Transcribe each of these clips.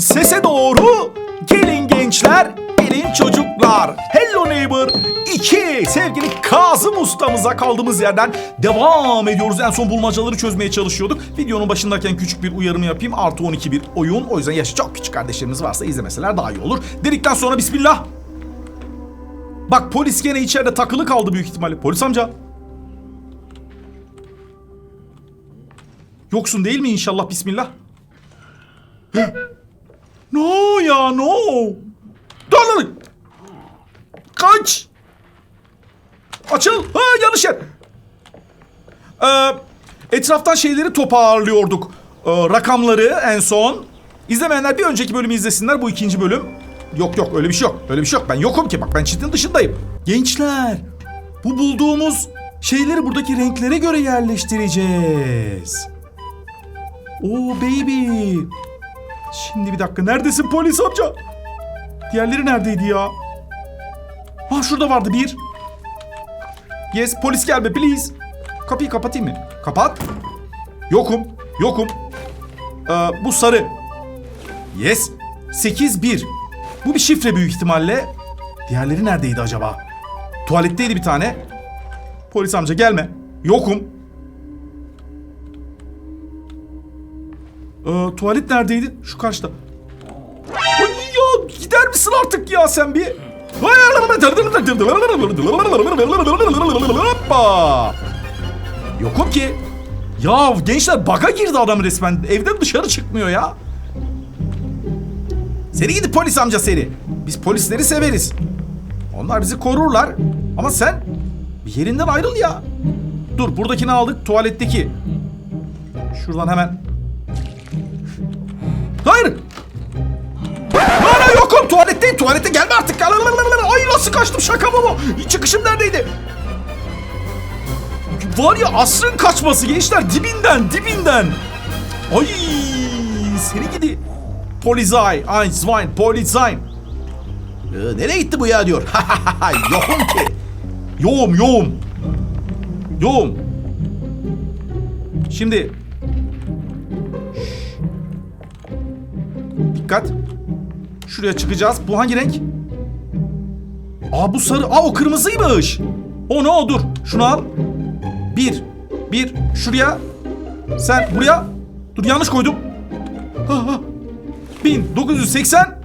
Sese doğru gelin gençler, gelin çocuklar. Hello Neighbor 2 sevgili Kazım ustamıza kaldığımız yerden devam ediyoruz. En son bulmacaları çözmeye çalışıyorduk. Videonun başındayken küçük bir uyarımı yapayım. Artı 12 bir oyun. O yüzden yaşı çok küçük kardeşlerimiz varsa izlemeseler daha iyi olur. Dedikten sonra bismillah. Bak polis gene içeride takılı kaldı büyük ihtimalle. Polis amca. Yoksun değil mi inşallah bismillah? No ya no. Lan. Kaç. Açıl. Ha yanlış yer. Ee, etraftan şeyleri toparlıyorduk. Ee, rakamları en son. İzlemeyenler bir önceki bölümü izlesinler. Bu ikinci bölüm. Yok yok öyle bir şey yok. Öyle bir şey yok. Ben yokum ki. Bak ben çitin dışındayım. Gençler. Bu bulduğumuz şeyleri buradaki renklere göre yerleştireceğiz. Oo baby. Şimdi bir dakika neredesin polis amca? Diğerleri neredeydi ya? Ha şurada vardı bir. Yes polis gelme please. Kapıyı kapatayım mı? Kapat. Yokum. Yokum. Ee, bu sarı. Yes. 8-1. Bu bir şifre büyük ihtimalle. Diğerleri neredeydi acaba? Tuvaletteydi bir tane. Polis amca gelme. Yokum. Ee, tuvalet neredeydi? Şu karşıda. Ay ya gider misin artık ya sen bir? Hoppa. Yokum ki. Ya gençler baga girdi adam resmen. Evden dışarı çıkmıyor ya. Seni gidi polis amca seni. Biz polisleri severiz. Onlar bizi korurlar. Ama sen bir yerinden ayrıl ya. Dur buradakini aldık tuvaletteki. Şuradan hemen Hayır. Hala yokum tuvaletteyim. Tuvalete gelme artık. Ay nasıl kaçtım şaka mı bu? Çıkışım neredeydi? Var ya asrın kaçması gençler dibinden dibinden. Ay seni gidi. Polizei, ein, zwei, Polizei. Ee, nereye gitti bu ya diyor. yokum ki. Yoğum, yoğum. Yoğum. Şimdi Dikkat. Şuraya çıkacağız. Bu hangi renk? Aa bu sarı. Aa o kırmızıymış. O ne o dur. Şunu al. Bir. Bir. Şuraya. Sen buraya. Dur yanlış koydum. Ha, ha. 1980.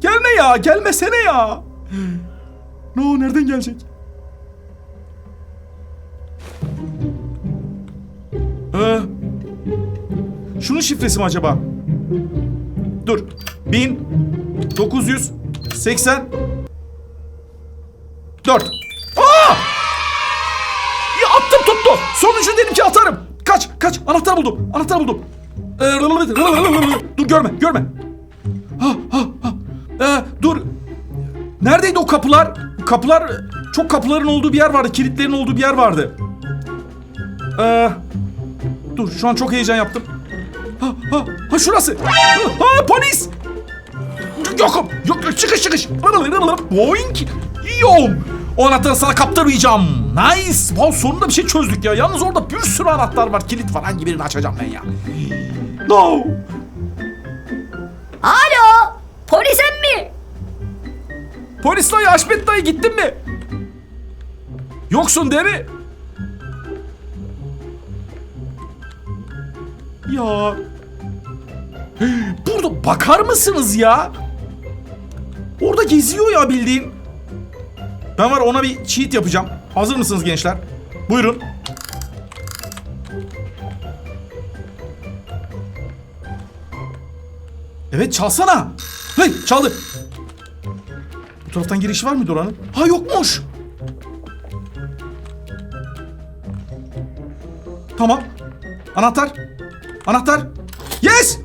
Gelme ya. Gelmesene ya. No nereden gelecek? Ee, şunun şifresi mi acaba? Dur. 1980 4. Aa! Ya attım tuttu. Sonuncu dedim ki atarım. Kaç kaç anahtar buldum. Anahtar buldum. Ee, Dur görme görme. Ee, dur. Neredeydi o kapılar? Kapılar çok kapıların olduğu bir yer vardı. Kilitlerin olduğu bir yer vardı. Ee, dur şu an çok heyecan yaptım. Ha, ha, ha şurası. Ha, polis. Yokum. Yok çıkış çıkış. Boing. Yom. O anahtarı sana kaptırmayacağım. Nice. Wow, sonunda bir şey çözdük ya. Yalnız orada bir sürü anahtar var. Kilit var. Hangi birini açacağım ben ya? No. Alo, polis mi? Polis dayı, Haşmet dayı gittin mi? Yoksun değil mi? Ya. Burada bakar mısınız ya? Orada geziyor ya bildiğin. Ben var ona bir cheat yapacağım. Hazır mısınız gençler? Buyurun. Evet çalsana. Hey çaldı. Bu taraftan girişi var mıydı oranın? Ha yokmuş. Tamam. Anahtar. Anahtar. Yes!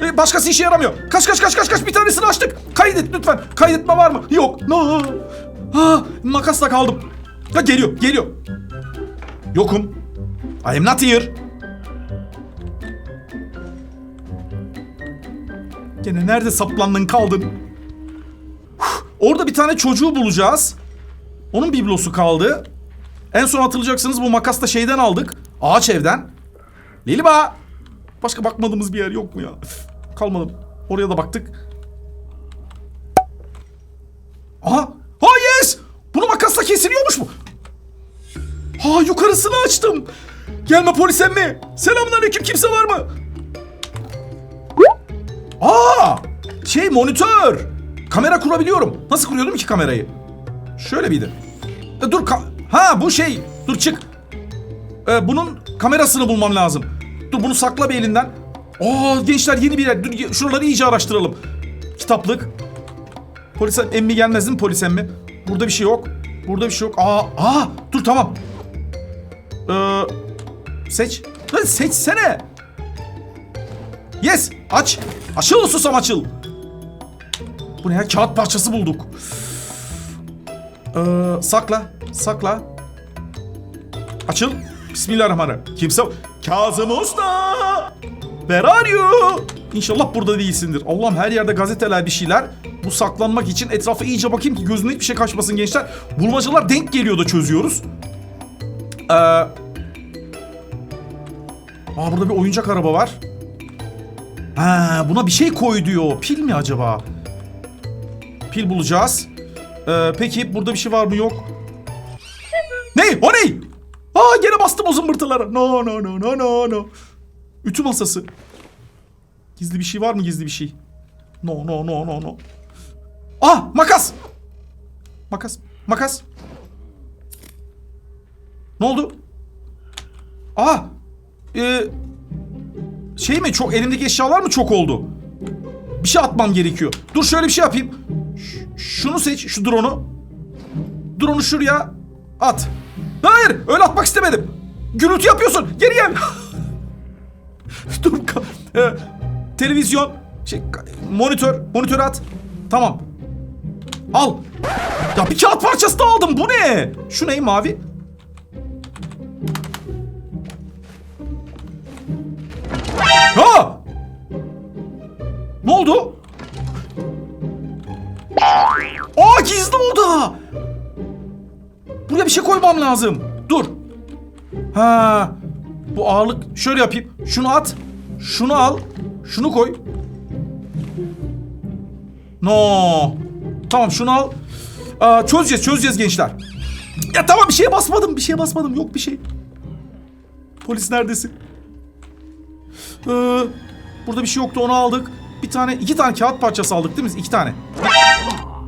Ee, başkası işe yaramıyor. Kaç kaç kaç kaç kaç bir tanesini açtık. Kaydet lütfen. Kaydetme var mı? Yok. No. Ha, makasla kaldım. Ha geliyor, geliyor. Yokum. I am not here. Gene nerede saplandın kaldın? Orada bir tane çocuğu bulacağız. Onun biblosu kaldı. En son hatırlayacaksınız bu makas da şeyden aldık. Ağaç evden. Liliba. Başka bakmadığımız bir yer yok mu ya? Üf. Kalmadı. Oraya da baktık. Aha. Ha yes. Bunu makasla kesiliyormuş mu? Ha yukarısını açtım. Gelme polis emmi. Selamünaleyküm kimse var mı? Aa! Şey monitör. Kamera kurabiliyorum. Nasıl kuruyordum ki kamerayı? Şöyle miydi? E, dur ka- ha bu şey. Dur çık. E, bunun kamerasını bulmam lazım. Dur bunu sakla bir elinden. Aa gençler yeni bir yer. Dur şuraları iyice araştıralım. Kitaplık. Polis emmi gelmez mi polis emmi? Burada bir şey yok. Burada bir şey yok. Aa, aa dur tamam. Ee, seç. Lan seçsene. Yes aç. Açıl susam açıl. Bu ne ya kağıt parçası bulduk. Ee, sakla. Sakla. Açıl. Bismillahirrahmanirrahim. Kimse... Kazım Usta! Where are you? İnşallah burada değilsindir. Allah'ım her yerde gazeteler bir şeyler. Bu saklanmak için etrafa iyice bakayım ki gözüne hiçbir şey kaçmasın gençler. Bulmacalar denk geliyor da çözüyoruz. Ee... Aa burada bir oyuncak araba var. Ha, buna bir şey koy diyor. Pil mi acaba? Pil bulacağız. Ee, peki burada bir şey var mı yok? Ne? O ne? Aa gene bastım o zımbırtılara. No no no no no no. Ütü masası. Gizli bir şey var mı gizli bir şey? No no no no no. Ah makas. Makas. Makas. Ne oldu? Aa. Ee, şey mi çok elimdeki eşyalar mı çok oldu? Bir şey atmam gerekiyor. Dur şöyle bir şey yapayım. Ş- şunu seç şu drone'u. Drone'u şuraya at. Hayır öyle atmak istemedim. Gürültü yapıyorsun. Geri gel. Dur. ka- e, televizyon. Şey, monitör. Monitör at. Tamam. Al. Ya bir kağıt parçası da aldım. Bu ne? Şu ne mavi? Ha! Ne oldu? Aa gizli oda. Buraya bir şey koymam lazım. Dur. Ha. Bu ağırlık şöyle yapayım. Şunu at. Şunu al. Şunu koy. No. Tamam şunu al. Aa, çözeceğiz çözeceğiz gençler. Ya tamam bir şeye basmadım bir şeye basmadım yok bir şey. Polis neredesin? Ee, burada bir şey yoktu onu aldık. Bir tane iki tane kağıt parçası aldık değil mi? İki tane.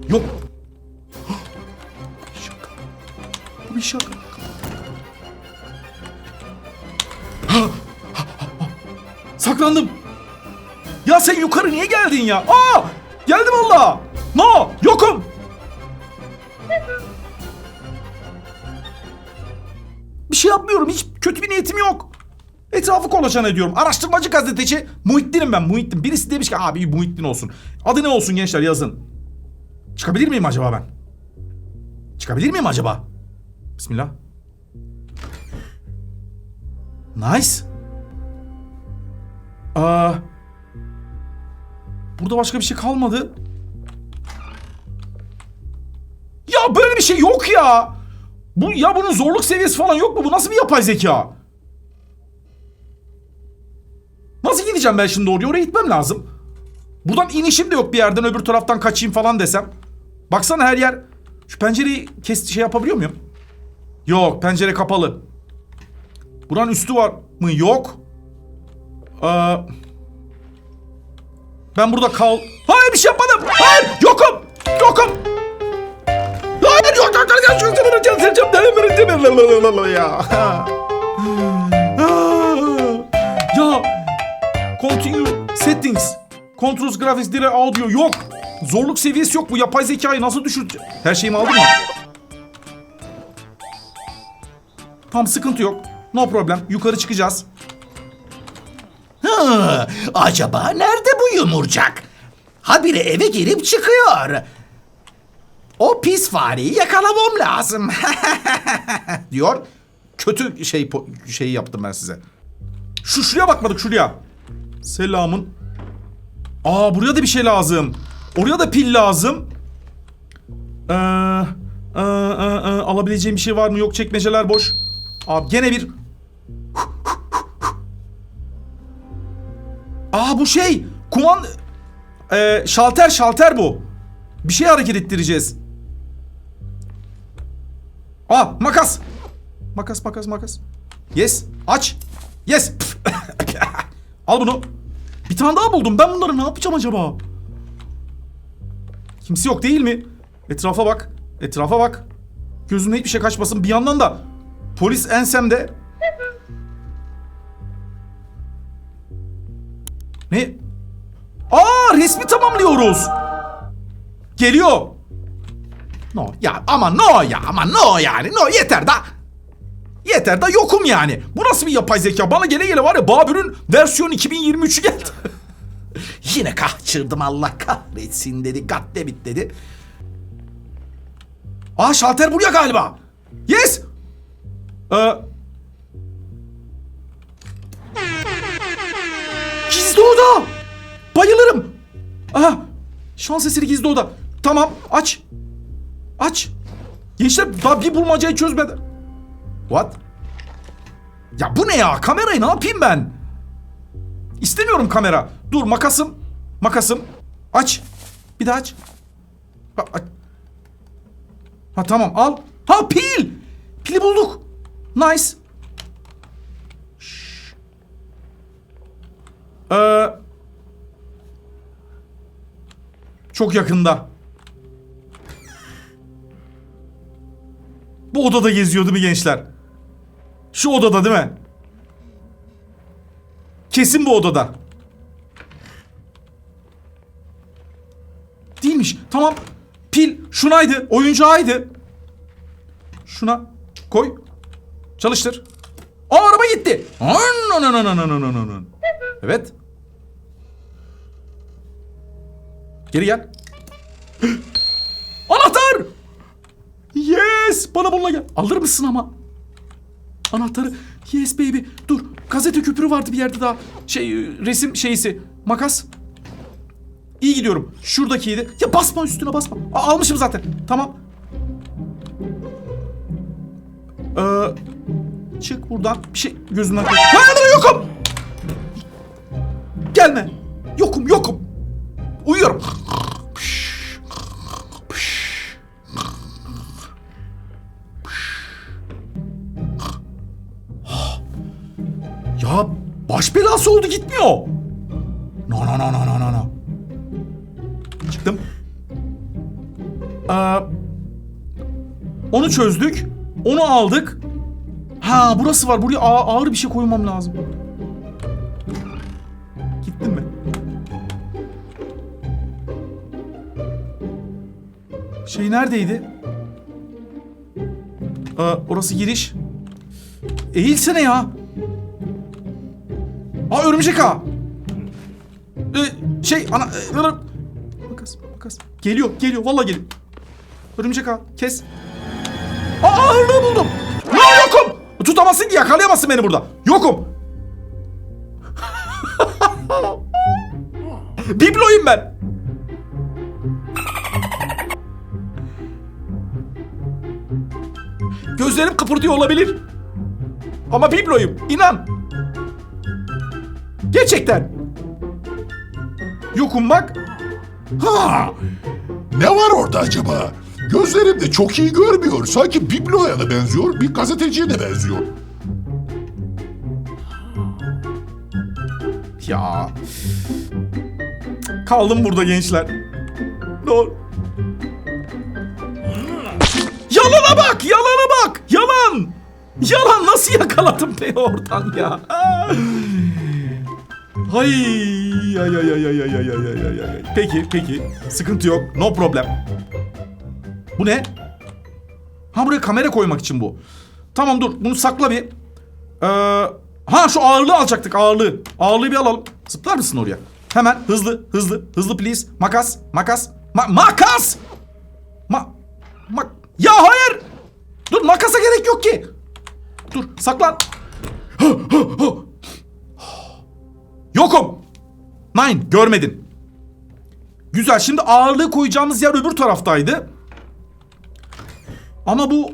Yok. Bir şaka. Saklandım. Ya sen yukarı niye geldin ya? Aa! Geldim valla. No! Yokum. Bir şey yapmıyorum. Hiç kötü bir niyetim yok. Etrafı kolaçan ediyorum. Araştırmacı gazeteci Muhittin'im ben. Muhittin. Birisi demiş ki abi Muhittin olsun. Adı ne olsun gençler yazın. Çıkabilir miyim acaba ben? Çıkabilir miyim acaba? Bismillah. Nice. Aa, burada başka bir şey kalmadı. Ya böyle bir şey yok ya. Bu ya bunun zorluk seviyesi falan yok mu? Bu nasıl bir yapay zeka? Nasıl gideceğim ben şimdi oraya? Oraya gitmem lazım. Buradan inişim de yok bir yerden öbür taraftan kaçayım falan desem. Baksana her yer. Şu pencereyi kes şey yapabiliyor muyum? Yok pencere kapalı. Buranın üstü var mı? Yok. Ee, ben burada kal... Hayır bir şey yapmadım. Hayır yokum. Yokum. Hayır yok ya. ya continue settings controls graphics delay audio yok. Zorluk seviyesi yok bu yapay zekayı nasıl düşüreceğim? Her şeyimi aldın mı? Tamam sıkıntı yok. No problem. Yukarı çıkacağız. Hı, acaba nerede bu yumurcak? Habire eve girip çıkıyor. O pis fareyi yakalamam lazım. diyor. Kötü şey şeyi yaptım ben size. Şu şuraya bakmadık şuraya. Selamın. Aa buraya da bir şey lazım. Oraya da pil lazım. Ee, e, e, e, alabileceğim bir şey var mı? Yok çekmeceler boş. Abi gene bir... Aa bu şey. kuman e, şalter şalter bu. Bir şey hareket ettireceğiz. Aa makas. Makas makas makas. Yes aç. Yes. Al bunu. Bir tane daha buldum. Ben bunları ne yapacağım acaba? Kimse yok değil mi? Etrafa bak. Etrafa bak. Gözümden hiçbir şey kaçmasın. Bir yandan da polis ensemde. Ne? Aa resmi tamamlıyoruz. Geliyor. No ya ama no ya ama no yani no yeter da. Yeter da yokum yani. Bu nasıl bir yapay zeka? Bana gele gele var ya Babür'ün versiyon 2023'ü geldi. Yine kaçırdım Allah kahretsin dedi. Gaddebit dedi. Aa şalter buraya galiba. Yes. Ee, gizli oda. Bayılırım. Aha. Şans eseri gizli oda. Tamam aç. Aç. Gençler daha bir bulmacayı çözmedi. What? Ya bu ne ya? Kamerayı ne yapayım ben? İstemiyorum kamera. Dur makasım. Makasım. Aç. Bir daha aç. Ha, aç. Ha tamam al. Ha pil. Pili bulduk. Nice. Ee, çok yakında. Bu odada geziyor değil mi gençler? Şu odada değil mi? Kesin bu odada. Değilmiş. Tamam. Pil şunaydı. Oyuncağıydı. Şuna koy. Çalıştır. Aa araba gitti. Evet. Geri gel. Anahtar. Yes. Bana bununla gel. Alır mısın ama? Anahtarı. Yes baby. Dur. Gazete küpürü vardı bir yerde daha. Şey resim şeysi. Makas. İyi gidiyorum. Şuradakiydi. Ya basma üstüne basma. Aa, almışım zaten. Tamam. Ee, çık buradan. Bir şey gözünden kaç. Hayır yokum. Gelme. Yokum yokum. Uyuyorum. Ya baş belası oldu gitmiyor. No no no no no no. Çıktım. Ee, onu çözdük. Onu aldık. Ha burası var. Buraya ağ- ağır bir şey koymam lazım. Gittin mi? Şey neredeydi? Ee, orası giriş. Eğilsene ya. Aa örümcek ağı. Ee, şey ana... e, makas makas. Geliyor geliyor vallahi geliyor. Örümcek ağı kes. Aa ağırlığı buldum. Tutamazsın ki yakalayamazsın beni burada. Yokum. Bibloyum ben. Gözlerim kıpırdıyor olabilir. Ama bibloyum. inan. Gerçekten. Yokum bak. Ha! Ne var orada acaba? Gözlerim de çok iyi görmüyor. Sanki bibloya da benziyor, bir gazeteciye de benziyor. Ya. Kaldım burada gençler. Doğru. Yalana bak, yalana bak, yalan. Yalan nasıl yakaladım beni oradan ya? Hay ay ay ay ay ay ay ay ay ay. Peki peki sıkıntı yok no problem. Bu ne? Ha buraya kamera koymak için bu. Tamam dur bunu sakla bir. Ee, ha şu ağırlığı alacaktık ağırlığı. Ağırlığı bir alalım. Zıplar mısın oraya? Hemen hızlı hızlı hızlı please. Makas makas. Ma- makas! Ma mak ya hayır! Dur makasa gerek yok ki. Dur saklan. Yokum. Nine görmedin. Güzel şimdi ağırlığı koyacağımız yer öbür taraftaydı. Ama bu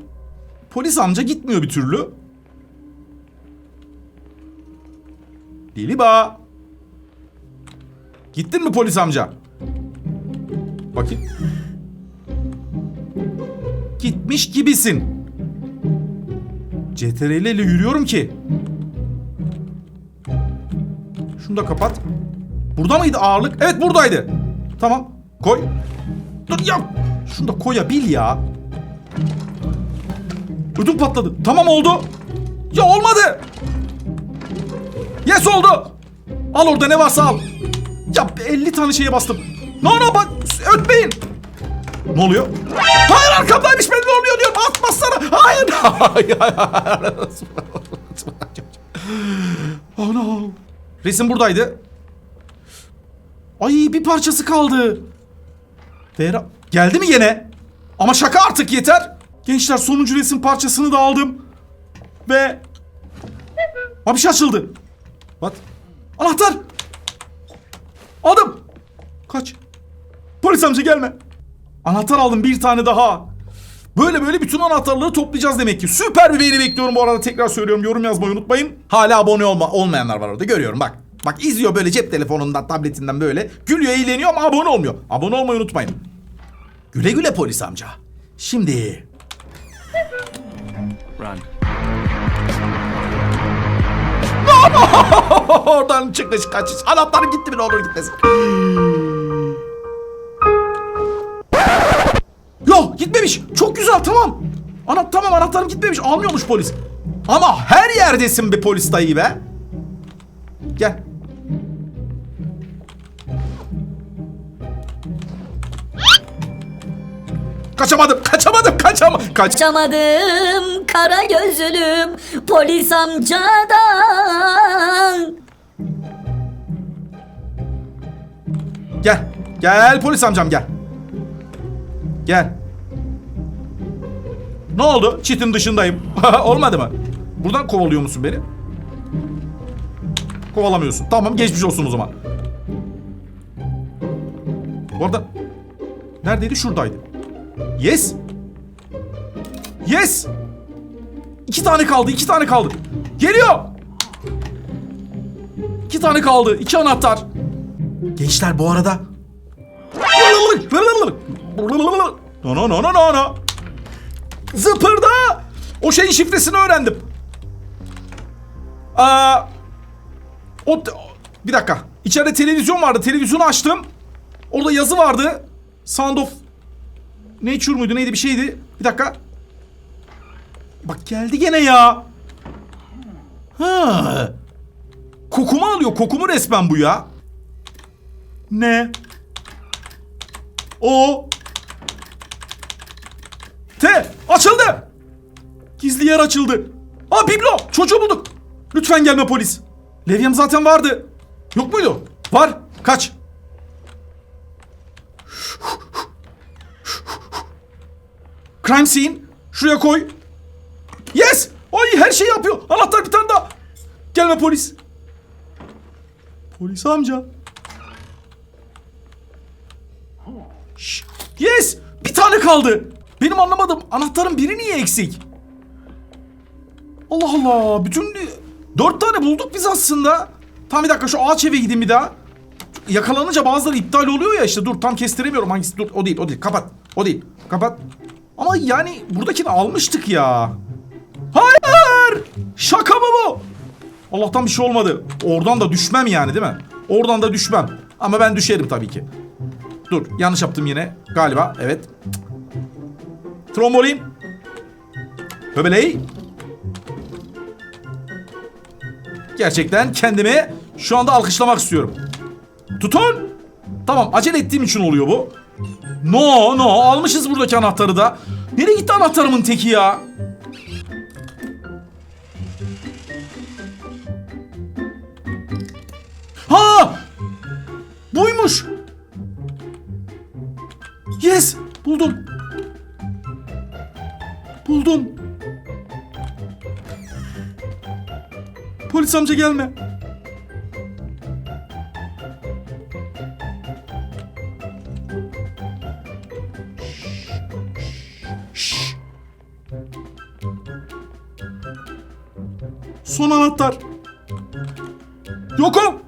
polis amca gitmiyor bir türlü. Deliba. Gittin mi polis amca? Bakayım. Gitmiş gibisin. CTRL ile yürüyorum ki. Şunu da kapat. Burada mıydı ağırlık? Evet buradaydı. Tamam. Koy. Dur ya. Şunu da koyabil ya. Ödüm patladı. Tamam oldu. Ya olmadı. Yes oldu. Al orada ne varsa al. Ya 50 tane şeye bastım. No no bak ötmeyin. Ne oluyor? Hayır arkamdaymış ben ne oluyor diyorum. Atmazsana. Hayır. Hayır. hayır. Resim buradaydı. Ay bir parçası kaldı. Vera geldi mi yine? Ama şaka artık yeter. Gençler sonuncu resim parçasını da aldım. Ve... Abi bir şey açıldı. What? Anahtar. Aldım. Kaç. Polis amca gelme. Anahtar aldım bir tane daha. Böyle böyle bütün anahtarları toplayacağız demek ki. Süper bir beğeni bekliyorum bu arada tekrar söylüyorum. Yorum yazmayı unutmayın. Hala abone olma, olmayanlar var orada görüyorum bak. Bak izliyor böyle cep telefonundan, tabletinden böyle. Gülüyor, eğleniyor ama abone olmuyor. Abone olmayı unutmayın. Güle güle polis amca. Şimdi Run. Oradan çıkış kaçış. Anahtarım gitti mi ne olur gitmesin. Yok gitmemiş. Çok güzel tamam. Ana tamam anahtarım gitmemiş. Almıyormuş polis. Ama her yerdesin be polis dayı be. Gel. Kaçamadım, kaçamadım, kaçam, kaç. Kaçamadım kara gözlüm polis amcadan. Gel, gel polis amcam gel. Gel. Ne oldu? Çitin dışındayım. Olmadı mı? Buradan kovalıyor musun beni? Kovalamıyorsun. Tamam geçmiş olsun o zaman. Bu arada neredeydi? Şuradaydı. Yes. Yes. İki tane kaldı. iki tane kaldı. Geliyor. İki tane kaldı. iki anahtar. Gençler bu arada. No no no no no no. Zıpırda. O şeyin şifresini öğrendim. Aa, o, bir dakika. İçeride televizyon vardı. Televizyonu açtım. Orada yazı vardı. Sound of Nature muydu neydi bir şeydi. Bir dakika. Bak geldi gene ya. Ha. Kokumu alıyor. Kokumu resmen bu ya. Ne? O. T. Açıldı. Gizli yer açıldı. Aa biblo. Çocuğu bulduk. Lütfen gelme polis. Levyem zaten vardı. Yok muydu? Var. Kaç. Crime scene. Şuraya koy. Yes. Ay her şeyi yapıyor. Anahtar bir tane daha. Gelme polis. Polis amca. Şşş, Yes! Bir tane kaldı. Benim anlamadım. Anahtarın biri niye eksik? Allah Allah. Bütün dört tane bulduk biz aslında. Tam bir dakika şu ağaç eve gideyim bir daha. Yakalanınca bazıları iptal oluyor ya işte. Dur tam kestiremiyorum hangisi. Dur o değil o değil. Kapat. O değil. Kapat. Ama yani buradakini almıştık ya. Hayır! Şaka mı bu? Allah'tan bir şey olmadı. Oradan da düşmem yani değil mi? Oradan da düşmem. Ama ben düşerim tabii ki. Dur yanlış yaptım yine galiba evet. Trombolin. Höbeley. Gerçekten kendimi şu anda alkışlamak istiyorum. Tutun. Tamam acele ettiğim için oluyor bu. No no almışız buradaki anahtarı da. Nereye gitti anahtarımın teki ya? Ha! Buymuş. Yes! Buldum. Buldum. Polis amca gelme. Son anahtar. Yokum.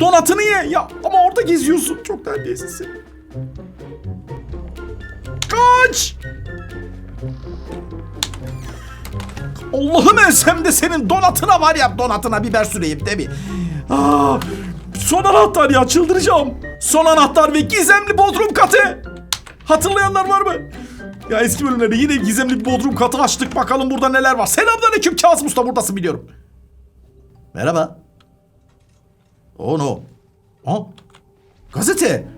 Donatını ye. Ya ama orada geziyorsun. Çok terbiyesizsin. Kaç! Allah'ım ensem de senin donatına var ya donatına biber süreyim değil mi? Aa, son anahtar ya çıldıracağım. Son anahtar ve gizemli bodrum katı. Hatırlayanlar var mı? Ya eski bölümlerde yine gizemli bir bodrum katı açtık. Bakalım burada neler var. Selamünaleyküm Kazım Usta buradasın biliyorum. Merhaba. Oh no. Ha? Gazete.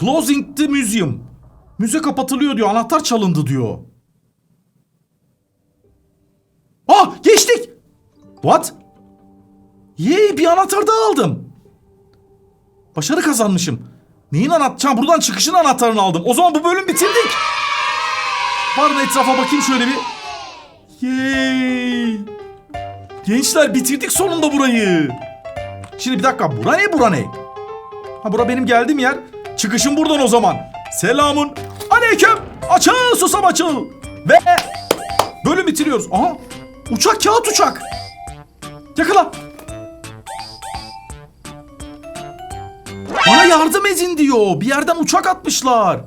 Closing the museum. Müze kapatılıyor diyor. Anahtar çalındı diyor. Ah geçtik. What? Yey bir anahtar daha aldım. Başarı kazanmışım. Neyin anahtarı? Buradan çıkışın anahtarını aldım. O zaman bu bölüm bitirdik. Mı etrafa bakayım şöyle bir. Yey. Gençler bitirdik sonunda burayı. Şimdi bir dakika bura ne bura ne? Ha bura benim geldiğim yer. Çıkışım buradan o zaman. Selamun aleyküm. Açıl susam açıl. Ve bölüm bitiriyoruz. Aha uçak kağıt uçak. Yakala. Bana yardım edin diyor. Bir yerden uçak atmışlar.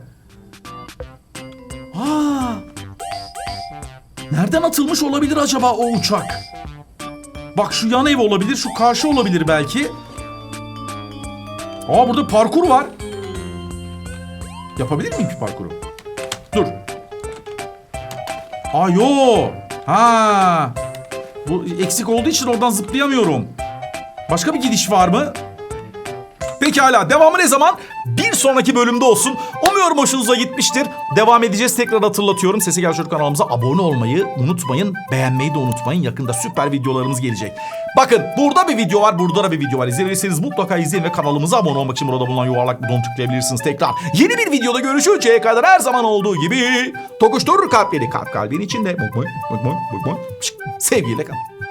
Aa. Nereden atılmış olabilir acaba o uçak? Bak şu yan ev olabilir, şu karşı olabilir belki. Aa burada parkur var. Yapabilir miyim ki parkuru? Dur. Aa yo. Ha. Bu eksik olduğu için oradan zıplayamıyorum. Başka bir gidiş var mı? Pekala devamı ne zaman? Sonraki bölümde olsun. Umuyorum hoşunuza gitmiştir. Devam edeceğiz. Tekrar hatırlatıyorum. Sesi Gel Çocuk kanalımıza abone olmayı unutmayın. Beğenmeyi de unutmayın. Yakında süper videolarımız gelecek. Bakın burada bir video var. Burada da bir video var. İzlemediyseniz mutlaka izleyin ve kanalımıza abone olmak için burada bulunan yuvarlak butonu tıklayabilirsiniz tekrar. Yeni bir videoda görüşünceye kadar her zaman olduğu gibi tokuşturur kalpleri kalp kalbin içinde. Sevgiyle kalın.